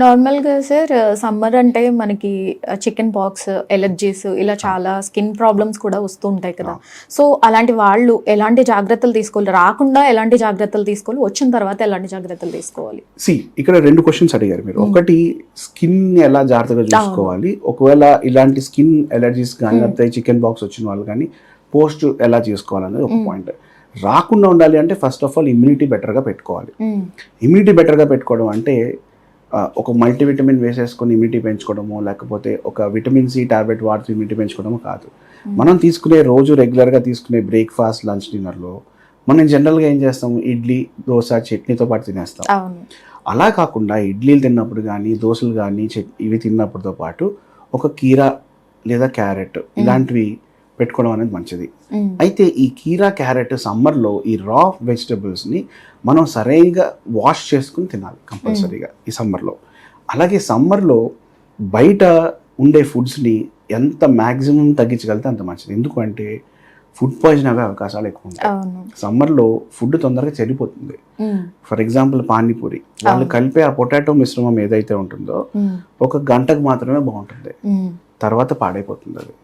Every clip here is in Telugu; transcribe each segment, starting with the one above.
నార్మల్గా సార్ సమ్మర్ అంటే మనకి చికెన్ పాక్స్ ఎలర్జీస్ ఇలా చాలా స్కిన్ ప్రాబ్లమ్స్ కూడా వస్తూ ఉంటాయి కదా. సో అలాంటి వాళ్ళు ఎలాంటి జాగ్రత్తలు తీసుకోవాలి? రాకుండా ఎలాంటి జాగ్రత్తలు తీసుకోవాలి? వచ్చిన తర్వాత ఎలాంటి జాగ్రత్తలు తీసుకోవాలి? సి ఇక్కడ రెండు క్వశ్చన్స్ అడిగారు మీరు. ఒకటి స్కిన్ ఎలా జాగ్రత్తగా చూసుకోవాలి? ఒకవేళ ఇలాంటి స్కిన్ ఎలర్జీస్ కానీ లేకపోతే చికెన్ బాక్స్ వచ్చిన వాళ్ళు కానీ పోస్ట్ ఎలా చేసుకోవాలనేది ఒక పాయింట్. రాకుండా ఉండాలి అంటే ఫస్ట్ ఆఫ్ ఆల్ ఇమ్యూనిటీ బెటర్గా పెట్టుకోవాలి. ఇమ్యూనిటీ బెటర్గా పెట్టుకోవడం అంటే ఒక మల్టీవిటమిన్ వేసేసుకొని ఇమ్యూనిటీ పెంచుకోవడము లేకపోతే ఒక విటమిన్ సి టాబ్లెట్ వాడుతూ ఇమ్యూనిటీ పెంచుకోవడము కాదు. మనం తీసుకునే రోజు రెగ్యులర్గా తీసుకునే బ్రేక్ఫాస్ట్ లంచ్ డిన్నర్లో మనం జనరల్గా ఏం చేస్తాం ఇడ్లీ దోశ చట్నీతో పాటు తినేస్తాం. అలా కాకుండా ఇడ్లీలు తిన్నప్పుడు కానీ దోశలు కానీ ఇవి తిన్నప్పుడుతో పాటు ఒక కీరా లేదా క్యారెట్ ఇలాంటివి పెట్టుకోవడం అనేది మంచిది. అయితే ఈ కీరా క్యారెట్ సమ్మర్లో ఈ రా వెజిటబుల్స్ని మనం సరైనగా వాష్ చేసుకుని తినాలి కంపల్సరీగా ఈ సమ్మర్లో అలాగే సమ్మర్లో బయట ఉండే ఫుడ్స్ని ఎంత మ్యాక్సిమం తగ్గించగలిగితే అంత మంచిది ఎందుకంటే ఫుడ్ పాయిజన్ అయ్యే అవకాశాలు ఎక్కువ ఉంటాయి సమ్మర్లో ఫుడ్ తొందరగా చెడిపోతుంది. ఫర్ ఎగ్జాంపుల్ పానీపూరి వాళ్ళు. కలిపే ఆ పొటాటో మిశ్రమం ఏదైతే ఉంటుందో. ఒక గంటకు మాత్రమే బాగుంటుంది. తర్వాత పాడైపోతుంది అది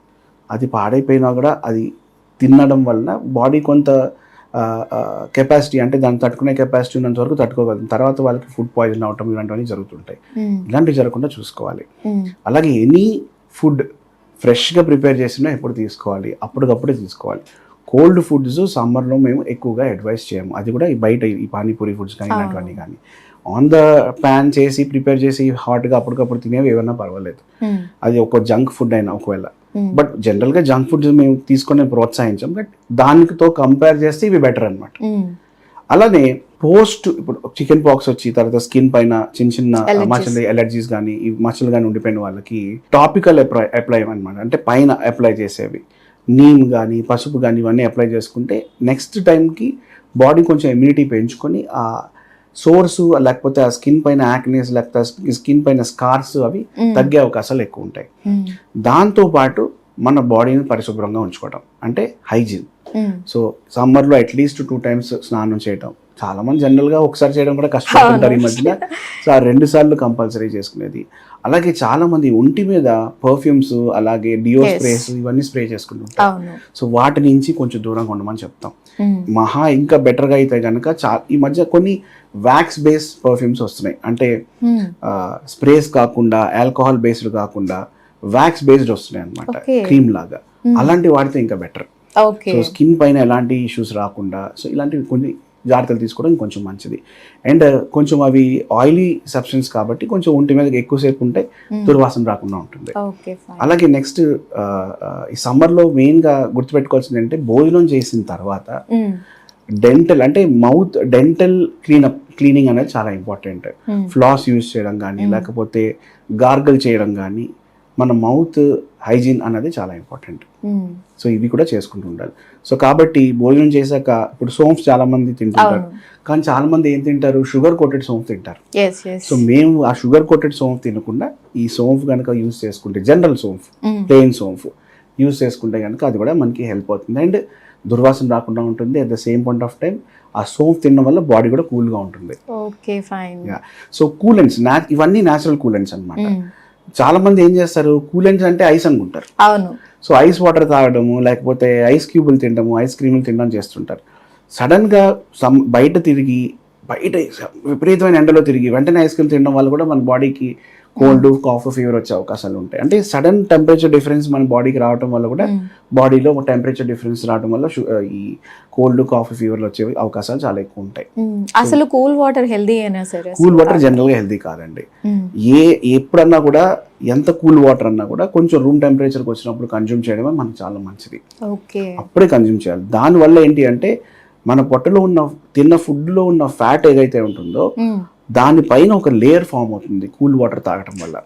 అది పాడైపోయినా కూడా అది తినడం వలన బాడీ కొంత కెపాసిటీ అంటే దాన్ని తట్టుకునే కెపాసిటీ ఉన్నంత వరకు తట్టుకోగలుగుతుంది తర్వాత వాళ్ళకి ఫుడ్ పాయిజన్ అవటం ఇలాంటివన్నీ జరుగుతుంటాయి. ఇలాంటివి జరగకుండా చూసుకోవాలి. అలాగే ఎనీ ఫుడ్ ఫ్రెష్గా ప్రిపేర్ చేసినా ఎప్పుడు తీసుకోవాలి? అప్పటికప్పుడే తీసుకోవాలి. కోల్డ్ ఫుడ్స్ సమ్మర్లో మేము ఎక్కువగా అడ్వైస్ చేయము. అది కూడా ఈ బయట ఈ పానీపూరి ఫుడ్స్ కానీ ఇలాంటివన్నీ కానీ. ఆన్ ద ప్యాన్ చేసి ప్రిపేర్ చేసి హాట్గా అప్పటికప్పుడు తినేవి ఏమన్నా పర్వాలేదు. అది ఒక జంక్ ఫుడ్ అయినా ఒకవేళ. బట్ జనరల్గా జంక్ ఫుడ్స్ మేము తీసుకొని ప్రోత్సహించాం. బట్ దానితో కంపేర్ చేస్తే ఇవి బెటర్ అనమాట మ్మ్. అలానే పోస్ట్ ఇప్పుడు చికెన్ పాక్స్ వచ్చి తర్వాత స్కిన్ పైన చిన్న చిన్న. మచ్చలు ఎలర్జీస్ కానీ మచ్చలు కానీ ఉండిపోయిన వాళ్ళకి టాపికల్ అప్లై అప్లై అనమాట అంటే పైన అప్లై చేసేవి. నీమ్ కానీ పసుపు కానీ ఇవన్నీ అప్లై చేసుకుంటే నెక్స్ట్ టైంకి బాడీ కొంచెం ఇమ్యూనిటీ పెంచుకొని ఆ సోర్స్ లేకపోతే ఆ స్కిన్ పైన యాక్నేస్ లేకపోతే స్కిన్ పైన స్కార్స్ అవి. తగ్గే అవకాశాలు ఎక్కువ ఉంటాయి. దాంతోపాటు మన బాడీని పరిశుభ్రంగా ఉంచుకోవడం అంటే హైజీన్. సో సమ్మర్లో అట్లీస్ట్ టూ టైమ్స్ స్నానం చేయడం చాలా మంది జనరల్గా ఒకసారి చేయడం కూడా కష్టపడుతుంటారు ఈ మధ్యన. సో ఆ రెండు సార్లు కంపల్సరీ చేసుకునేది. అలాగే చాలా మంది ఒంటి మీద పర్ఫ్యూమ్స్ అలాగే డియో. స్ప్రేస్ ఇవన్నీ స్ప్రే చేసుకుంటుంటారు. సో వాటి నుంచి కొంచెం దూరంగా ఉండమని చెప్తాం. మహా ఇంకా బెటర్గా అయితే కనుక ఈ మధ్య కొన్ని వ్యాక్స్ బేస్ పర్ఫ్యూమ్స్ వస్తున్నాయి. అంటే. స్ప్రేస్ కాకుండా ఆల్కహాల్ బేస్డ్ కాకుండా వ్యాక్స్ బేస్డ్ వస్తున్నాయి అనమాట. క్రీమ్ లాగా. అలాంటివి వాడితే ఇంకా బెటర్ ఓకే. సో స్కిన్ పైన ఎలాంటి ఇష్యూస్ రాకుండా సో ఇలాంటివి కొన్ని జాగ్రత్తలు తీసుకోవడం కొంచెం మంచిది. అండ్ కొంచెం అవి ఆయిలీ సబ్స్టెన్స్ కాబట్టి కొంచెం ఒంటి మీద ఎక్కువసేపు ఉంటే దుర్వాసన రాకుండా ఉంటుంది. అలాగే నెక్స్ట్ ఈ సమ్మర్లో మెయిన్గా గుర్తుపెట్టుకోవాల్సింది అంటే భోజనం చేసిన తర్వాత. డెంటల్ అంటే మౌత్ డెంటల్ క్లీనప్ క్లీనింగ్ అనేది చాలా ఇంపార్టెంట్. ఫ్లాస్ యూజ్ చేయడం కానీ లేకపోతే గార్గల్ చేయడం కానీ మన మౌత్ హైజీన్ అనేది చాలా ఇంపార్టెంట్. సో ఇవి కూడా చేసుకుంటూ ఉండాలి. సో కాబట్టి భోజనం చేశాక ఇప్పుడు సోంప్స్ చాలా మంది తింటుంటారు కానీ చాలా మంది ఏం తింటారు? షుగర్ కోటెడ్ సోంప్ తింటారు. సో మేము ఆ షుగర్ కోటెడ్ సోంప్ తినకుండా ఈ సోంప్ కనుక యూజ్ చేసుకుంటే general soap hmm. Plain soap use చేసుకుంటే కనుక అది కూడా మనకి హెల్ప్ అవుతుంది. అండ్ దుర్వాసన రాకుండా ఉంటుంది at the same point of time ఆ సోంప్ తినడం వల్ల బాడీ కూడా కూల్గా ఉంటుంది. ఓకే ఫైన్ సో కూలెంట్స్ ఇవన్నీ న్యాచురల్ కూలెంట్స్ అన్నమాట. మ్మ్. చాలా మంది ఏం చేస్తారు? కూలెంట్స్ అంటే ఐస్ అనుకుంటారు. అవును. సో ఐస్ వాటర్ తాగడము లేకపోతే ఐస్ క్యూబులు తినడము ఐస్ క్రీములు తినడం చేస్తుంటారు. సడన్గా సమ్ బయట తిరిగి బయట విపరీతమైన ఎండలో తిరిగి వెంటనే ఐస్ క్రీమ్ తినడం వల్ల కూడా మన బాడీకి కోల్డ్ కాఫ్ ఫీవర్ వచ్చే అవకాశాలు ఉంటాయి అంటే సడన్ టెంపరేచర్ డిఫరెన్స్ మన బాడీకి రావడం వల్ల కూడా. బాడీలో టెంపరేచర్ డిఫరెన్స్ రావడం వల్ల ఈ కోల్డ్ కాఫీ ఫీవర్లు వచ్చే అవకాశాలు చాలా ఎక్కువ ఉంటాయి. అసలు కూల్ వాటర్ హెల్దీ అయినా సరే కూల్ వాటర్ జనరల్గా హెల్దీ కాదండి. ఏ ఎప్పుడన్నా కూడా ఎంత కూల్ వాటర్ అన్నా కూడా కొంచెం రూమ్ టెంపరేచర్కి వచ్చినప్పుడు కన్జ్యూమ్ చేయడమే మనకు చాలా మంచిది ఓకే అప్పుడే కన్జ్యూమ్ చేయాలి దానివల్ల ఏంటి అంటే మన పొట్టలో ఉన్న తిన్న ఫుడ్లో ఉన్న ఫ్యాట్ ఏదైతే ఉంటుందో. దానిపైన ఒక లేయర్ ఫామ్ అవుతుంది కూల్ వాటర్ తాగటం వల్ల.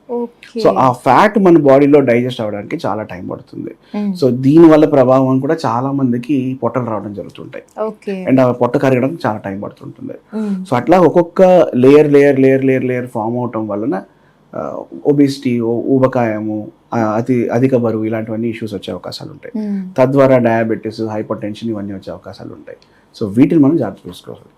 సో ఆ ఫ్యాట్ మన బాడీలో డైజెస్ట్ అవ్వడానికి చాలా టైం పడుతుంది. సో దీని వల్ల ప్రభావం కూడా చాలా మందికి పొట్టలు రావడం జరుగుతుంటాయి. అండ్ ఆ పొట్ట కరగడం చాలా టైం పడుతుంటుంది. సో అట్లా ఒక్కొక్క layer layer layer layer layer form అవటం వలన ఒబిసిటీ ఊబకాయము అతి అధిక బరువు ఇలాంటివన్నీ ఇష్యూస్ వచ్చే అవకాశాలు ఉంటాయి. తద్వారా డయాబెటీస్ హైపర్ టెన్షన్ ఇవన్నీ వచ్చే అవకాశాలు ఉంటాయి. సో వీటిని మనం జాగ్రత్త చూసుకోవాలి.